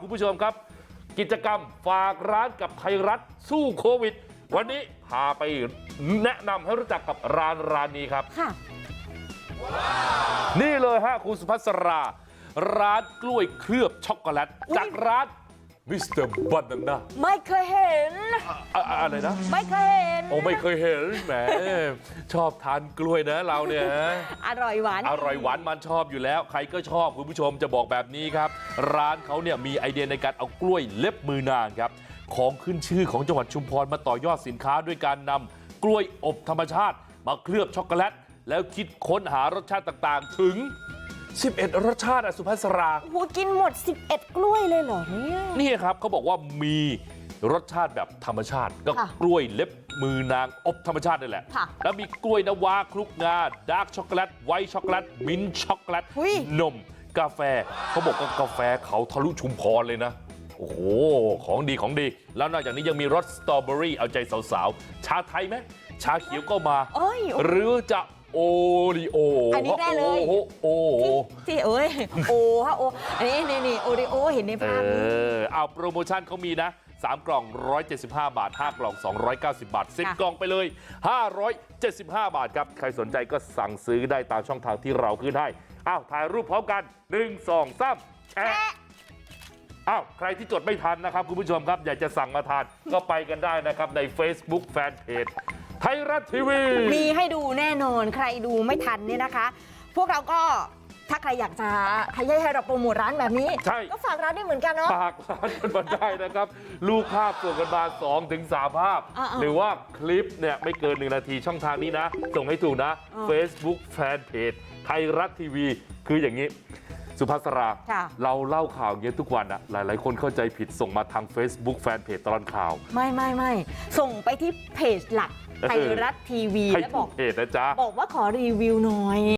คุณผู้ชมครับ กิจกรรมฝากร้านกับไทยรัฐสู้โควิด วันนี้พาไปแนะนำให้รู้จักกับร้านร้านนี้ครับค่ะนี่เลยฮะคุณสุภัสรา ร้านกล้วยเคลือบช็อกโกแลตอุ๊ยจากร้าน มิสเตอร์บันนาน่าไม่เคยเห็น อะไรนะ ไม่เคยเห็น โอ้ไม่เคยเห็นแหมชอบทานกล้วยนะเราเนี่ยอร่อยหวาน อร่อยหวานมันชอบอยู่แล้ว ใครก็ชอบคุณผู้ชมจะบอกแบบนี้ครับ ร้านเขาเนี่ยมีไอเดียในการเอากล้วยเล็บมือนางครับ ของขึ้นชื่อของจังหวัดชุมพรมาต่อยอดสินค้าด้วยการนำกล้วยอบธรรมชาติ มาเคลือบช็อกโกแลต แล้วคิดค้นหารสชาติต่างๆ ถึง 11 รสชาติอะสุภัสราโอ้โหกินหมด 11 กล้วยเลยเหรอเนี่ยนี่ครับเขาบอกว่ามีรสชาติแบบธรรมชาติ ก็ค่ะกล้วยเล็บมือนางอบธรรมชาตินี่แหละค่ะแล้วมีกล้วยน้ำว้าคลุกงาดาร์กช็อกโกแลตไวท์ช็อกโกแลตมิ้นท์ช็อกโกแลตหุ้ยนม กาแฟเขาบอกว่ากาแฟเขาทะลุชุมพรเลยนะ โอ้โห ของดีของดี แล้วนอกจากนี้ยังมีรสสตรอเบอรี่เอาใจสาวๆ ชาไทยไหมชาเขียวก็มาเอ้ยโอ้หรือจะ โอรีโออัอันนี้ได้เลยโอ้โหโอ้โหที่เอ้ยโอ้ฮะโอ้อันนี้นี่นี่โอริโอเห็นในเอภาพนี้อเอาโปรโมชั่นเขามีนะ3กล่อง 175 บาท 5 กล่อง 290 บาท 10 กล่องไปเลย 575 บาทครับ ใครสนใจก็สั่งซื้อได้ตามช่องทางที่เราขึ้นให้ อ้าว ถ่ายรูปพร้อมกัน 1 2 3แชะอ้าว ใครที่จดไม่ทันนะครับ คุณผู้ชมครับ อยากจะสั่งมาทานก็ไปกันได้นะครับ ใน Facebook Fanpage ไทยรัฐทีวี มีให้ดูแน่น อนใครดูไม่ทันเนี่ยนะคะ พวกเราก็ถ้าใครอยากจะให้ให้เราโปรโมทร้านแบบนี้ ใช่ ก็ฝากร้านได้เหมือนกันเนาะ ฝากร้านกันมาได้นะครับลูกภาพส่งกันมา2ถึง3ภาพ อ่าๆหรือว่าคลิปเนี่ยไม่เกิน 1 นาทีช่องทางนี้นะ ส่งให้ถูกนะ อ่า Facebook Fanpage ไทยรัฐทีวี คืออย่างนี้ สุภัสราค่ะเราเล่าข่าวอย่างเงี้ยทุกวันอะหลายๆคนเข้าใจผิดส่งมาทาง Facebook Fanpage ตลอดข่าวไม่ไม่ไม่ส่งไปที่เพจหลักไทยรัฐทีวีให้แล้วบถูอกกเพจนะจ๊ะบอกว่าขอรีวิวหน่อย